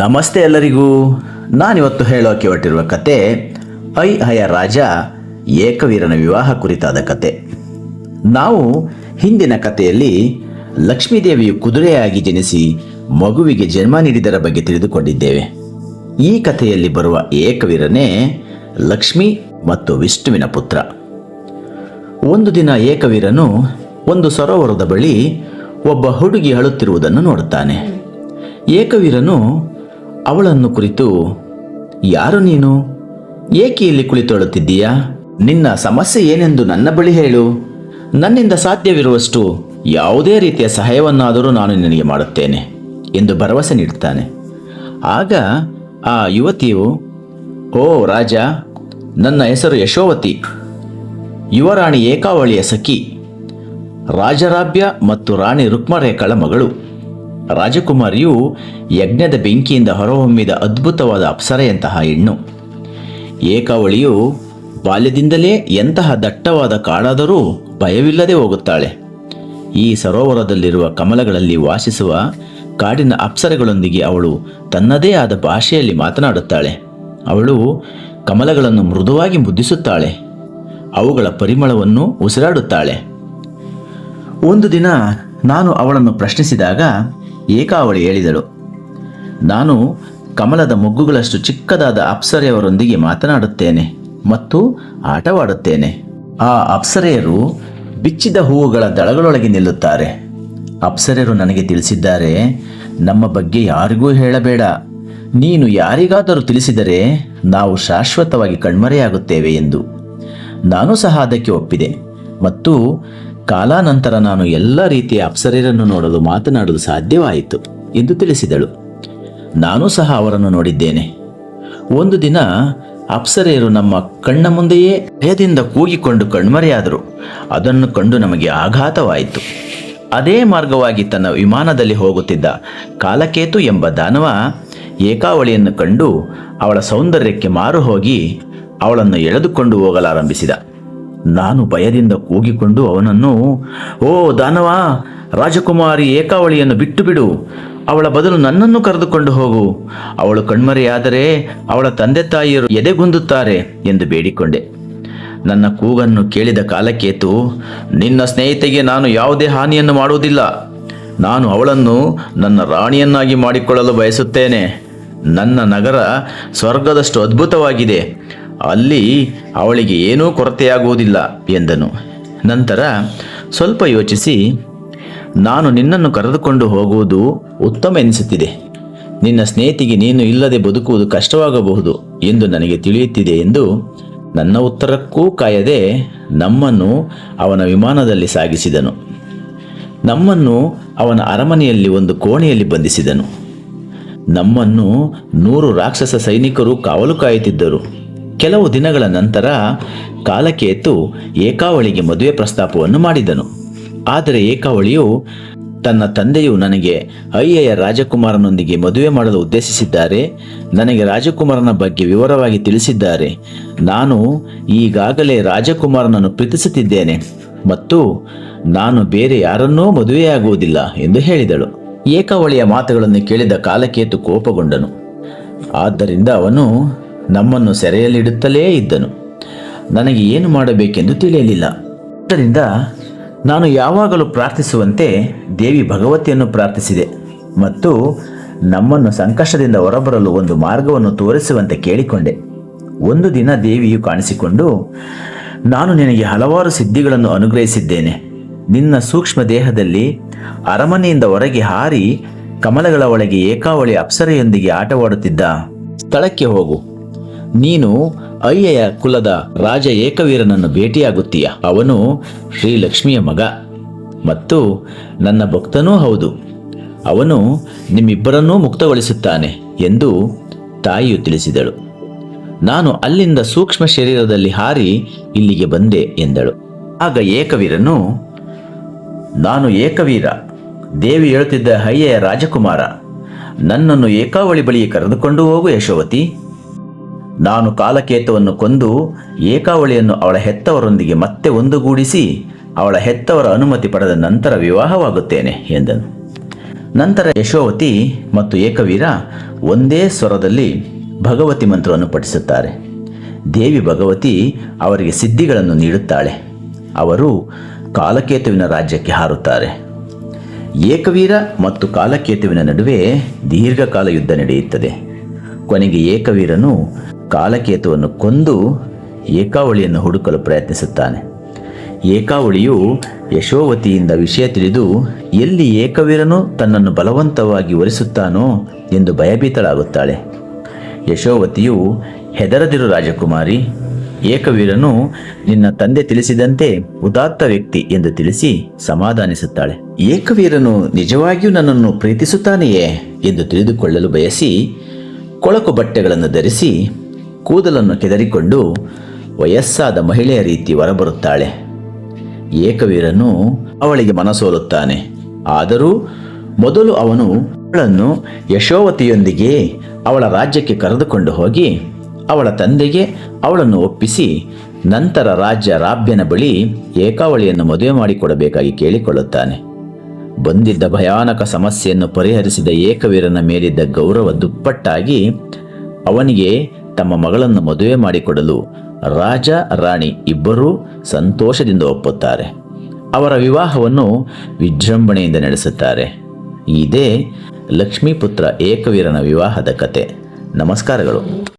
ನಮಸ್ತೆ ಎಲ್ಲರಿಗೂ. ನಾನಿವತ್ತು ಹೇಳೋಕೆ ಹೊರಟಿರುವ ಕತೆ ಐ ಹಯ ರಾಜ ಏಕವೀರನ ವಿವಾಹ ಕುರಿತಾದ ಕತೆ. ನಾವು ಹಿಂದಿನ ಕಥೆಯಲ್ಲಿ ಲಕ್ಷ್ಮೀದೇವಿಯು ಕುದುರೆಯಾಗಿ ಜನಿಸಿ ಮಗುವಿಗೆ ಜನ್ಮ ನೀಡಿದರ ಬಗ್ಗೆ ತಿಳಿದುಕೊಂಡಿದ್ದೇವೆ. ಈ ಕಥೆಯಲ್ಲಿ ಬರುವ ಏಕವೀರನೇ ಲಕ್ಷ್ಮಿ ಮತ್ತು ವಿಷ್ಣುವಿನ ಪುತ್ರ. ಒಂದು ದಿನ ಏಕವೀರನು ಒಂದು ಸರೋವರದ ಬಳಿ ಒಬ್ಬ ಹುಡುಗಿ ಅಳುತ್ತಿರುವುದನ್ನು ನೋಡುತ್ತಾನೆ. ಏಕವೀರನು ಅವಳನ್ನು ಕುರಿತು, ಯಾರು ನೀನು? ಏಕೆ ಇಲ್ಲಿ ಕುಳಿತೊಳುತ್ತಿದ್ದೀಯಾ ನಿನ್ನ ಸಮಸ್ಯೆ ಏನೆಂದು ನನ್ನ ಬಳಿ ಹೇಳು. ನನ್ನಿಂದ ಸಾಧ್ಯವಿರುವಷ್ಟು ಯಾವುದೇ ರೀತಿಯ ಸಹಾಯವನ್ನಾದರೂ ನಾನು ನಿನಗೆ ಮಾಡುತ್ತೇನೆ, ಎಂದು ಭರವಸೆ ನೀಡುತ್ತಾನೆ. ಆಗ ಆ ಯುವತಿಯು, ಓ ರಾಜ, ನನ್ನ ಹೆಸರು ಯಶೋವತಿ. ಯುವರಾಣಿ ಏಕಾವಳಿಯ ಸಖಿ. ರಾಜರಾಭ್ಯ ಮತ್ತು ರಾಣಿ ರುಕ್ಮರೇಖಳ ಮಗಳು. ರಾಜಕುಮಾರಿಯು ಯಜ್ಞದ ಬೆಂಕಿಯಿಂದ ಹೊರಹೊಮ್ಮಿದ ಅದ್ಭುತವಾದ ಅಪ್ಸರೆಯಂತಹ ಹೆಣ್ಣು. ಏಕಾವಳಿಯು ಬಾಲ್ಯದಿಂದಲೇ ಎಂತಹ ದಟ್ಟವಾದ ಕಾಡಾದರೂ ಭಯವಿಲ್ಲದೆ ಹೋಗುತ್ತಾಳೆ. ಈ ಸರೋವರದಲ್ಲಿರುವ ಕಮಲಗಳಲ್ಲಿ ವಾಸಿಸುವ ಕಾಡಿನ ಅಪ್ಸರೆಗಳೊಂದಿಗೆ ಅವಳು ತನ್ನದೇ ಆದ ಭಾಷೆಯಲ್ಲಿ ಮಾತನಾಡುತ್ತಾಳೆ. ಅವಳು ಕಮಲಗಳನ್ನು ಮೃದುವಾಗಿ ಮುದ್ದಿಸುತ್ತಾಳೆ. ಅವುಗಳ ಪರಿಮಳವನ್ನು ಉಸಿರಾಡುತ್ತಾಳೆ. ಒಂದು ದಿನ ನಾನು ಅವಳನ್ನು ಪ್ರಶ್ನಿಸಿದಾಗ ಏಕಾವಳಿ ಹೇಳಿದಳು. ನಾನು ಕಮಲದ ಮೊಗ್ಗುಗಳಷ್ಟು ಚಿಕ್ಕದಾದ ಅಪ್ಸರೆಯವರೊಂದಿಗೆ ಮಾತನಾಡುತ್ತೇನೆ ಮತ್ತು ಆಟವಾಡುತ್ತೇನೆ. ಆ ಅಪ್ಸರೆಯರು ಬಿಚ್ಚಿದ ಹೂವುಗಳ ದಳಗಳೊಳಗೆ ನಿಲ್ಲುತ್ತಾರೆ. ಅಪ್ಸರೆಯರು ನನಗೆ ತಿಳಿಸಿದ್ದಾರೆ, ನಮ್ಮ ಬಗ್ಗೆ ಯಾರಿಗೂ ಹೇಳಬೇಡ. ನೀನು ಯಾರಿಗಾದರೂ ತಿಳಿಸಿದರೆ ನಾವು ಶಾಶ್ವತವಾಗಿ ಕಣ್ಮರೆಯಾಗುತ್ತೇವೆ ಎಂದು. ನಾನು ಸಹ ಅದಕ್ಕೆ ಒಪ್ಪಿದೆ ಮತ್ತು ಕಾಲಾನಂತರ ನಾನು ಎಲ್ಲ ರೀತಿಯ ಅಪ್ಸರೆಯರನ್ನು ನೋಡಲು ಮಾತನಾಡಲು ಸಾಧ್ಯವಾಯಿತು ಎಂದು ತಿಳಿಸಿದಳು. ನಾನು ಸಹ ಅವರನ್ನು ನೋಡಿದ್ದೇನೆ. ಒಂದು ದಿನ ಅಪ್ಸರೆಯರು ನಮ್ಮ ಕಣ್ಣ ಮುಂದೆಯೇ ಭಯದಿಂದ ಕೂಗಿಕೊಂಡು ಕಣ್ಮರೆಯಾದರು. ಅದನ್ನು ಕಂಡು ನಮಗೆ ಆಘಾತವಾಯಿತು. ಅದೇ ಮಾರ್ಗವಾಗಿ ತನ್ನ ವಿಮಾನದಲ್ಲಿ ಹೋಗುತ್ತಿದ್ದ ಕಾಲಕೇತು ಎಂಬ ದಾನವ ಏಕಾವಳಿಯನ್ನು ಕಂಡು ಅವಳ ಸೌಂದರ್ಯಕ್ಕೆ ಮಾರು ಹೋಗಿ ಅವಳನ್ನು ಎಳೆದುಕೊಂಡು ಹೋಗಲಾರಂಭಿಸಿದ. ನಾನು ಭಯದಿಂದ ಕೂಗಿಕೊಂಡು ಅವನನ್ನು, ಓ ದಾನವ, ರಾಜಕುಮಾರಿ ಏಕಾವಳಿಯನ್ನು ಬಿಟ್ಟು ಬಿಡು ಅವಳ ಬದಲು ನನ್ನನ್ನು ಕರೆದುಕೊಂಡು ಹೋಗು. ಅವಳು ಕಣ್ಮರೆಯಾದರೆ ಅವಳ ತಂದೆ ತಾಯಿಯರು ಎದೆಗುಂದುತ್ತಾರೆ ಎಂದು ಬೇಡಿಕೊಂಡೆ. ನನ್ನ ಕೂಗನ್ನು ಕೇಳಿದ ಕಾಲಕ್ಕೇತು, ನಿನ್ನ ಸ್ನೇಹಿತೆಗೆ ನಾನು ಯಾವುದೇ ಹಾನಿಯನ್ನು ಮಾಡುವುದಿಲ್ಲ. ನಾನು ಅವಳನ್ನು ನನ್ನ ರಾಣಿಯನ್ನಾಗಿ ಮಾಡಿಕೊಳ್ಳಲು ಬಯಸುತ್ತೇನೆ. ನನ್ನ ನಗರ ಸ್ವರ್ಗದಷ್ಟು ಅದ್ಭುತವಾಗಿದೆ. ಅಲ್ಲಿ ಅವಳಿಗೆ ಏನೂ ಕೊರತೆಯಾಗುವುದಿಲ್ಲ ಎಂದನು. ನಂತರ ಸ್ವಲ್ಪ ಯೋಚಿಸಿ, ನಾನು ನಿನ್ನನ್ನು ಕರೆದುಕೊಂಡು ಹೋಗುವುದು ಉತ್ತಮ ಎನಿಸುತ್ತಿದೆ. ನಿನ್ನ ಸ್ನೇಹಿತಿಗೆ ನೀನು ಇಲ್ಲದೆ ಬದುಕುವುದು ಕಷ್ಟವಾಗಬಹುದು ಎಂದು ನನಗೆ ತಿಳಿಯುತ್ತಿದೆ ಎಂದು ನನ್ನ ಉತ್ತರಕ್ಕೂ ಕಾಯದೆ ನಮ್ಮನ್ನು ಅವನ ವಿಮಾನದಲ್ಲಿ ಸಾಗಿಸಿದನು. ನಮ್ಮನ್ನು ಅವನ ಅರಮನೆಯಲ್ಲಿ ಒಂದು ಕೋಣೆಯಲ್ಲಿ ಬಂಧಿಸಿದನು. ನಮ್ಮನ್ನು ನೂರು ರಾಕ್ಷಸ ಸೈನಿಕರು ಕಾವಲು ಕಾಯುತ್ತಿದ್ದರು. ಕೆಲವು ದಿನಗಳ ನಂತರ ಕಾಲಕೇತು ಏಕಾವಳಿಗೆ ಮದುವೆ ಪ್ರಸ್ತಾಪವನ್ನು ಮಾಡಿದನು. ಆದರೆ ಏಕಾವಳಿಯು ತನ್ನ ತಂದೆಯು ನನಗೆ ಅಯ್ಯಯ್ಯ ರಾಜಕುಮಾರನೊಂದಿಗೆ ಮದುವೆ ಮಾಡಲು ಉದ್ದೇಶಿಸಿದ್ದಾರೆ. ನನಗೆ ರಾಜಕುಮಾರನ ಬಗ್ಗೆ ವಿವರವಾಗಿ ತಿಳಿಸಿದ್ದಾರೆ. ನಾನು ಈಗಾಗಲೇ ರಾಜಕುಮಾರನನ್ನು ಪ್ರೀತಿಸುತ್ತಿದ್ದೇನೆ ಮತ್ತು ನಾನು ಬೇರೆ ಯಾರನ್ನೂ ಮದುವೆಯಾಗುವುದಿಲ್ಲ ಎಂದು ಹೇಳಿದಳು. ಏಕಾವಳಿಯ ಮಾತುಗಳನ್ನು ಕೇಳಿದ ಕಾಲಕೇತು ಕೋಪಗೊಂಡನು. ಆದ್ದರಿಂದ ಅವನು ನಮ್ಮನ್ನು ಸೆರೆಯಲ್ಲಿಡುತ್ತಲೇ ಇದ್ದನು. ನನಗೆ ಏನು ಮಾಡಬೇಕೆಂದು ತಿಳಿಯಲಿಲ್ಲ. ಆದ್ದರಿಂದ ನಾನು ಯಾವಾಗಲೂ ಪ್ರಾರ್ಥಿಸುವಂತೆ ದೇವಿ ಭಗವತಿಯನ್ನು ಪ್ರಾರ್ಥಿಸಿದೆ ಮತ್ತು ನಮ್ಮನ್ನು ಸಂಕಷ್ಟದಿಂದ ಹೊರಬರಲು ಒಂದು ಮಾರ್ಗವನ್ನು ತೋರಿಸುವಂತೆ ಕೇಳಿಕೊಂಡೆ. ಒಂದು ದಿನ ದೇವಿಯು ಕಾಣಿಸಿಕೊಂಡು, ನಾನು ನಿನಗೆ ಹಲವಾರು ಸಿದ್ಧಿಗಳನ್ನು ಅನುಗ್ರಹಿಸಿದ್ದೇನೆ. ನಿನ್ನ ಸೂಕ್ಷ್ಮ ದೇಹದಲ್ಲಿ ಅರಮನೆಯಿಂದ ಹೊರಗೆ ಹಾರಿ ಕಮಲಗಳ ಒಳಗೆ ಏಕಾವಳಿ ಅಪ್ಸರೆಯೊಂದಿಗೆ ಆಟವಾಡುತ್ತಿದ್ದ ಸ್ಥಳಕ್ಕೆ ಹೋಗು. ನೀನು ಅಯ್ಯಯ ಕುಲದ ರಾಜ ಏಕವೀರನನ್ನು ಭೇಟಿಯಾಗುತ್ತೀಯ. ಅವನು ಶ್ರೀಲಕ್ಷ್ಮಿಯ ಮಗ ಮತ್ತು ನನ್ನ ಭಕ್ತನೂ ಹೌದು. ಅವನು ನಿಮ್ಮಿಬ್ಬರನ್ನೂ ಮುಕ್ತಗೊಳಿಸುತ್ತಾನೆ ಎಂದು ತಾಯಿಯು ತಿಳಿಸಿದಳು. ನಾನು ಅಲ್ಲಿಂದ ಸೂಕ್ಷ್ಮ ಶರೀರದಲ್ಲಿ ಹಾರಿ ಇಲ್ಲಿಗೆ ಬಂದೆ ಎಂದಳು. ಆಗ ಏಕವೀರನು, ನಾನು ಏಕವೀರ, ದೇವಿ ಹೇಳುತ್ತಿದ್ದ ಹಯ್ಯೆಯ ರಾಜಕುಮಾರ, ನನ್ನನ್ನು ಏಕಾವಳಿ ಬಳಿಗೆ ಕರೆದುಕೊಂಡು ಹೋಗು ಯಶೋವತಿ. ನಾನು ಕಾಲಕೇತವನ್ನು ಕೊಂದು ಏಕಾವಳಿಯನ್ನು ಅವಳ ಹೆತ್ತವರೊಂದಿಗೆ ಮತ್ತೆ ಒಂದುಗೂಡಿಸಿ ಅವಳ ಹೆತ್ತವರ ಅನುಮತಿ ಪಡೆದ ನಂತರ ವಿವಾಹವಾಗುತ್ತೇನೆ ಎಂದನು. ನಂತರ ಯಶೋವತಿ ಮತ್ತು ಏಕವೀರ ಒಂದೇ ಸ್ವರದಲ್ಲಿ ಭಗವತಿ ಮಂತ್ರವನ್ನು ಪಠಿಸುತ್ತಾರೆ. ದೇವಿ ಭಗವತಿ ಅವರಿಗೆ ಸಿದ್ಧಿಗಳನ್ನು ನೀಡುತ್ತಾಳೆ. ಅವರು ಕಾಲಕೇತುವಿನ ರಾಜ್ಯಕ್ಕೆ ಹಾರುತ್ತಾರೆ. ಏಕವೀರ ಮತ್ತು ಕಾಲಕೇತುವಿನ ನಡುವೆ ದೀರ್ಘಕಾಲ ಯುದ್ಧ ನಡೆಯುತ್ತದೆ. ಕೊನೆಗೆ ಏಕವೀರನು ಕಾಲಕೇತುವನ್ನು ಕೊಂದು ಏಕಾವಳಿಯನ್ನು ಹುಡುಕಲು ಪ್ರಯತ್ನಿಸುತ್ತಾನೆ. ಏಕಾವಳಿಯು ಯಶೋವತಿಯಿಂದ ವಿಷಯ ತಿಳಿದು, ಎಲ್ಲಿ ಏಕವೀರನು ತನ್ನನ್ನು ಬಲವಂತವಾಗಿ ಒಲಿಸುತ್ತಾನೋ ಎಂದು ಭಯಭೀತಳಾಗುತ್ತಾಳೆ. ಯಶೋವತಿಯು, ಹೆದರದಿರು ರಾಜಕುಮಾರಿ, ಏಕವೀರನು ನಿನ್ನ ತಂದೆ ತಿಳಿಸಿದಂತೆ ಉದಾತ್ತ ವ್ಯಕ್ತಿ ಎಂದು ತಿಳಿಸಿ ಸಮಾಧಾನಿಸುತ್ತಾಳೆ. ಏಕವೀರನು ನಿಜವಾಗಿಯೂ ನನ್ನನ್ನು ಪ್ರೀತಿಸುತ್ತಾನೆಯೇ? ಎಂದು ತಿಳಿದುಕೊಳ್ಳಲು ಬಯಸಿ, ಕೊಳಕು ಬಟ್ಟೆಗಳನ್ನು ಧರಿಸಿ ಕೂದಲನ್ನು ಕೆದರಿಕೊಂಡು ವಯಸ್ಸಾದ ಮಹಿಳೆಯ ರೀತಿ ಹೊರಬರುತ್ತಾಳೆ. ಏಕವೀರನು ಅವಳಿಗೆ ಮನಸೋಲುತ್ತಾನೆ. ಆದರೂ ಮೊದಲು ಅವನು ಅವಳನ್ನು ಯಶೋವತಿಯೊಂದಿಗೆ ಅವಳ ರಾಜ್ಯಕ್ಕೆ ಕರೆದುಕೊಂಡು ಹೋಗಿ ಅವಳ ತಂದೆಗೆ ಅವಳನ್ನು ಒಪ್ಪಿಸಿ ನಂತರ ರಾಜ್ಯ ರಾಬ್ಯನ ಬಳಿ ಏಕಾವಳಿಯನ್ನು ಮದುವೆ ಮಾಡಿಕೊಡಬೇಕಾಗಿ ಕೇಳಿಕೊಳ್ಳುತ್ತಾನೆ. ಬಂದಿದ್ದ ಭಯಾನಕ ಸಮಸ್ಯೆಯನ್ನು ಪರಿಹರಿಸಿದ ಏಕವೀರನ ಮೇಲಿದ್ದ ಗೌರವ ದುಪ್ಪಟ್ಟಾಗಿ ಅವನಿಗೆ ತಮ್ಮ ಮಗಳನ್ನು ಮದುವೆ ಮಾಡಿಕೊಡಲು ರಾಜ, ರಾಣಿ ಇಬ್ಬರೂ ಸಂತೋಷದಿಂದ ಒಪ್ಪುತ್ತಾರೆ. ಅವರ ವಿವಾಹವನ್ನು ವಿಜೃಂಭಣೆಯಿಂದ ನಡೆಸುತ್ತಾರೆ. ಇದೇ ಲಕ್ಷ್ಮೀಪುತ್ರ ಏಕವೀರನ ವಿವಾಹದ ಕತೆ. ನಮಸ್ಕಾರಗಳು.